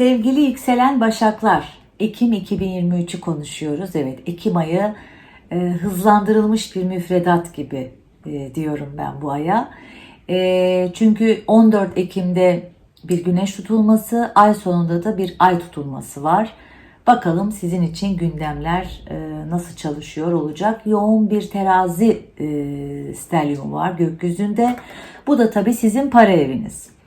Sevgili yükselen başaklar, Ekim 2023'ü konuşuyoruz. Evet, Ekim ayı e, hızlandırılmış bir müfredat gibi e, diyorum ben bu aya. E, çünkü 14 Ekim'de bir güneş tutulması, ay sonunda da bir ay tutulması var. Bakalım sizin için gündemler e, nasıl çalışıyor olacak. Yoğun bir terazi e, stelyum var gökyüzünde. Bu da tabii sizin para eviniz.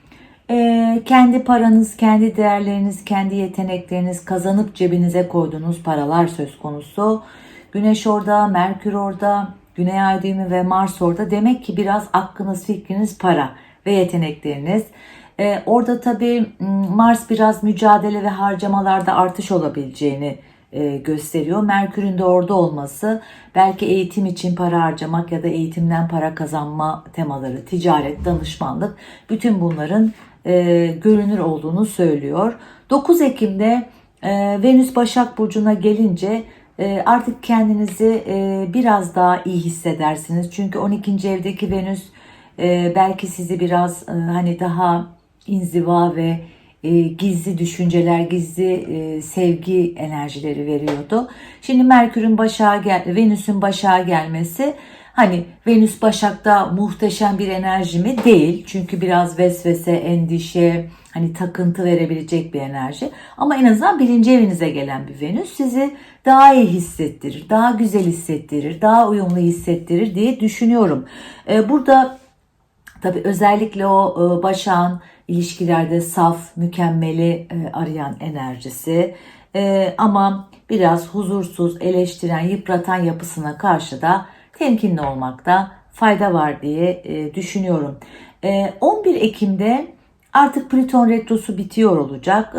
Ee, kendi paranız, kendi değerleriniz, kendi yetenekleriniz kazanıp cebinize koyduğunuz paralar söz konusu. Güneş orada, Merkür orada, Güney Ay düğümü ve Mars orada. Demek ki biraz aklınız, fikriniz para ve yetenekleriniz. Ee, orada tabii Mars biraz mücadele ve harcamalarda artış olabileceğini e, gösteriyor. Merkür'ün de orada olması belki eğitim için para harcamak ya da eğitimden para kazanma temaları, ticaret, danışmanlık bütün bunların e, görünür olduğunu söylüyor. 9 Ekim'de e, Venüs Başak Burcu'na gelince e, artık kendinizi e, biraz daha iyi hissedersiniz. Çünkü 12. evdeki Venüs e, belki sizi biraz e, hani daha inziva ve e, gizli düşünceler, gizli e, sevgi enerjileri veriyordu. Şimdi Merkür'ün gel, Venüs'ün başağa gelmesi hani Venüs Başak'ta muhteşem bir enerji mi? Değil. Çünkü biraz vesvese, endişe, hani takıntı verebilecek bir enerji. Ama en azından birinci evinize gelen bir Venüs sizi daha iyi hissettirir, daha güzel hissettirir, daha uyumlu hissettirir diye düşünüyorum. E, burada tabii özellikle o e, Başak'ın ilişkilerde saf, mükemmeli e, arayan enerjisi e, ama biraz huzursuz, eleştiren, yıpratan yapısına karşı da temkinli olmakta fayda var diye e, düşünüyorum. 11 Ekim'de artık Plüton retrosu bitiyor olacak.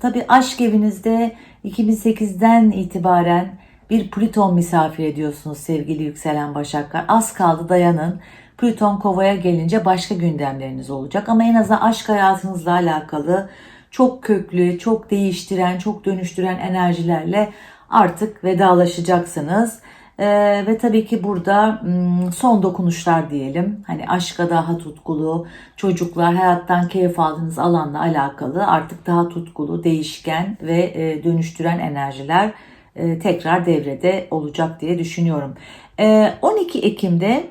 Tabii aşk evinizde 2008'den itibaren bir Plüton misafir ediyorsunuz sevgili yükselen başaklar. Az kaldı dayanın. Plüton kovaya gelince başka gündemleriniz olacak. Ama en azından aşk hayatınızla alakalı çok köklü, çok değiştiren, çok dönüştüren enerjilerle artık vedalaşacaksınız. Ee, ve tabii ki burada son dokunuşlar diyelim. Hani aşka daha tutkulu, çocuklar hayattan keyif aldığınız alanla alakalı artık daha tutkulu, değişken ve e, dönüştüren enerjiler e, tekrar devrede olacak diye düşünüyorum. E, 12 Ekim'de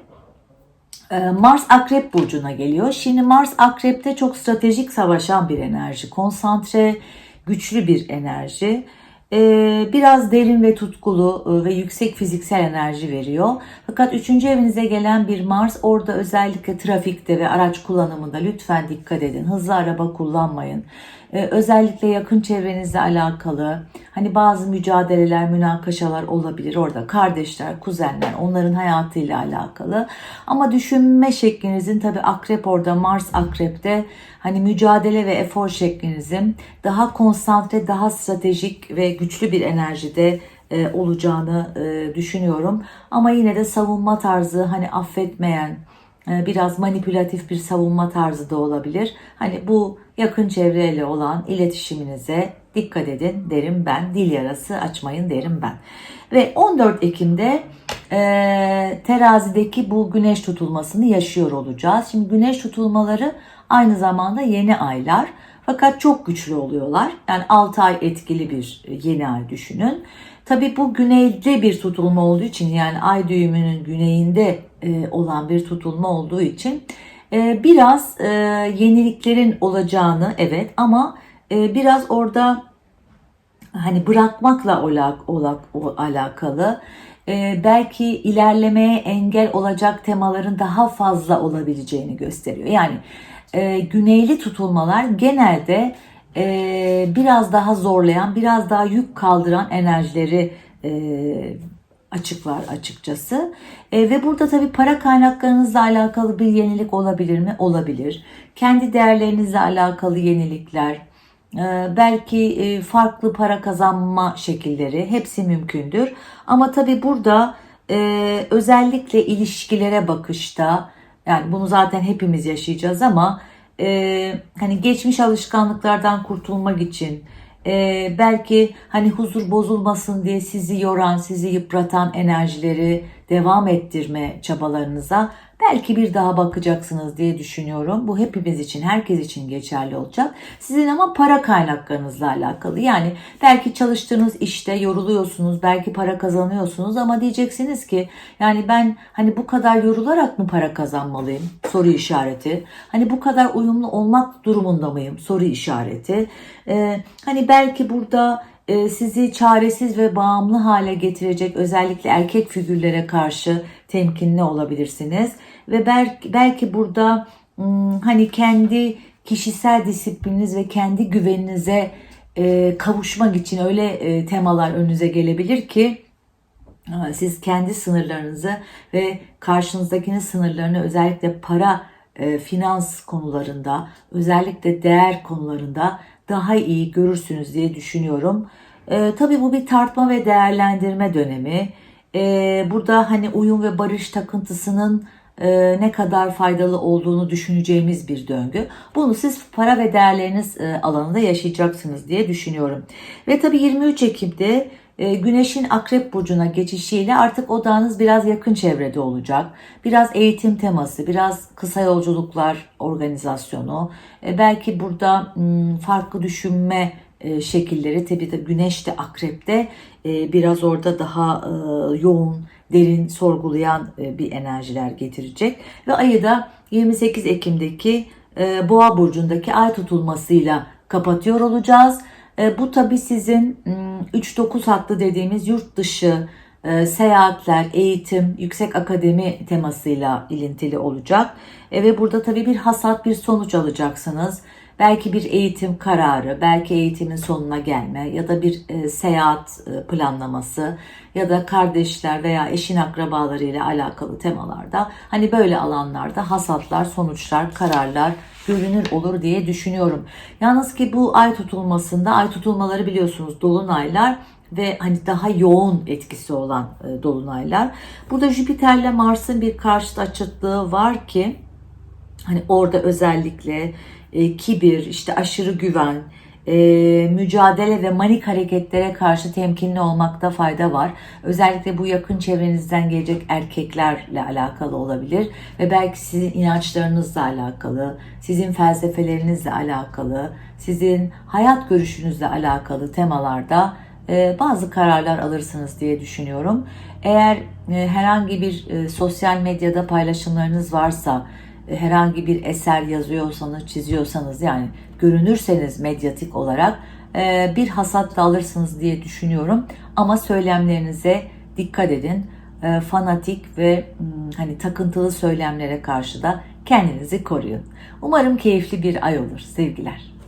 ee, Mars Akrep Burcu'na geliyor. Şimdi Mars Akrep'te çok stratejik savaşan bir enerji. Konsantre, güçlü bir enerji. Ee, biraz derin ve tutkulu e, ve yüksek fiziksel enerji veriyor. Fakat 3. evinize gelen bir Mars orada özellikle trafikte ve araç kullanımında lütfen dikkat edin. Hızlı araba kullanmayın. Ee, özellikle yakın çevrenizle alakalı hani bazı mücadeleler, münakaşalar olabilir orada. Kardeşler, kuzenler, onların hayatıyla alakalı. Ama düşünme şeklinizin tabi akrep orada, Mars akrepte hani mücadele ve efor şeklinizin daha konsantre, daha stratejik ve güçlü bir enerjide e, olacağını e, düşünüyorum. Ama yine de savunma tarzı hani affetmeyen, e, biraz manipülatif bir savunma tarzı da olabilir. Hani bu yakın çevreyle olan iletişiminize dikkat edin derim ben. Dil yarası açmayın derim ben. Ve 14 Ekim'de e, terazideki bu güneş tutulmasını yaşıyor olacağız. Şimdi güneş tutulmaları aynı zamanda yeni aylar. Fakat çok güçlü oluyorlar. Yani 6 ay etkili bir yeni ay düşünün. Tabi bu güneyde bir tutulma olduğu için yani ay düğümünün güneyinde e, olan bir tutulma olduğu için e, biraz e, yeniliklerin olacağını evet ama biraz orada hani bırakmakla alakalı belki ilerlemeye engel olacak temaların daha fazla olabileceğini gösteriyor. Yani güneyli tutulmalar genelde e, biraz daha zorlayan, biraz daha yük kaldıran enerjileri e, açıklar açıkçası. E, ve burada tabii para kaynaklarınızla alakalı bir yenilik olabilir mi? Olabilir. Kendi değerlerinizle alakalı yenilikler, e, belki e, farklı para kazanma şekilleri hepsi mümkündür. Ama tabii burada e, özellikle ilişkilere bakışta yani bunu zaten hepimiz yaşayacağız ama e, hani geçmiş alışkanlıklardan kurtulmak için e, belki hani huzur bozulmasın diye sizi yoran, sizi yıpratan enerjileri devam ettirme çabalarınıza belki bir daha bakacaksınız diye düşünüyorum. Bu hepimiz için, herkes için geçerli olacak. Sizin ama para kaynaklarınızla alakalı. Yani belki çalıştığınız işte yoruluyorsunuz, belki para kazanıyorsunuz ama diyeceksiniz ki yani ben hani bu kadar yorularak mı para kazanmalıyım? Soru işareti. Hani bu kadar uyumlu olmak durumunda mıyım? Soru işareti. Ee, hani belki burada sizi çaresiz ve bağımlı hale getirecek özellikle erkek figürlere karşı temkinli olabilirsiniz. Ve belki, belki burada hmm, hani kendi kişisel disiplininiz ve kendi güveninize e, kavuşmak için öyle e, temalar önünüze gelebilir ki e, siz kendi sınırlarınızı ve karşınızdakinin sınırlarını özellikle para, e, finans konularında, özellikle değer konularında daha iyi görürsünüz diye düşünüyorum. E, tabii bu bir tartma ve değerlendirme dönemi. E, burada hani uyum ve barış takıntısının e, ne kadar faydalı olduğunu düşüneceğimiz bir döngü. Bunu siz para ve değerleriniz e, alanında yaşayacaksınız diye düşünüyorum. Ve tabii 23 Ekim'de e, Güneş'in Akrep Burcu'na geçişiyle artık odağınız biraz yakın çevrede olacak. Biraz eğitim teması, biraz kısa yolculuklar organizasyonu. E, belki burada farklı düşünme e, şekilleri tabii de Güneş de Akrep'te biraz orada daha yoğun, derin sorgulayan bir enerjiler getirecek. Ve ayı da 28 Ekim'deki Boğa Burcu'ndaki ay tutulmasıyla kapatıyor olacağız. E, bu tabii sizin m, 3-9 haklı dediğimiz yurt dışı e, seyahatler, eğitim, yüksek akademi temasıyla ilintili olacak. E, ve burada tabii bir hasat, bir sonuç alacaksınız. Belki bir eğitim kararı, belki eğitimin sonuna gelme ya da bir e, seyahat e, planlaması ya da kardeşler veya eşin akrabalarıyla alakalı temalarda hani böyle alanlarda hasatlar, sonuçlar, kararlar görünür olur diye düşünüyorum. Yalnız ki bu ay tutulmasında ay tutulmaları biliyorsunuz dolunaylar ve hani daha yoğun etkisi olan e, dolunaylar. Burada Jüpiter'le Mars'ın bir karşıt açıklığı var ki hani orada özellikle e, kibir, işte aşırı güven, e, mücadele ve manik hareketlere karşı temkinli olmakta fayda var. Özellikle bu yakın çevrenizden gelecek erkeklerle alakalı olabilir ve belki sizin inançlarınızla alakalı, sizin felsefelerinizle alakalı, sizin hayat görüşünüzle alakalı temalarda e, bazı kararlar alırsınız diye düşünüyorum. Eğer e, herhangi bir e, sosyal medyada paylaşımlarınız varsa, herhangi bir eser yazıyorsanız, çiziyorsanız yani görünürseniz medyatik olarak e, bir hasat da alırsınız diye düşünüyorum. Ama söylemlerinize dikkat edin. E, fanatik ve hmm, hani takıntılı söylemlere karşı da kendinizi koruyun. Umarım keyifli bir ay olur. Sevgiler.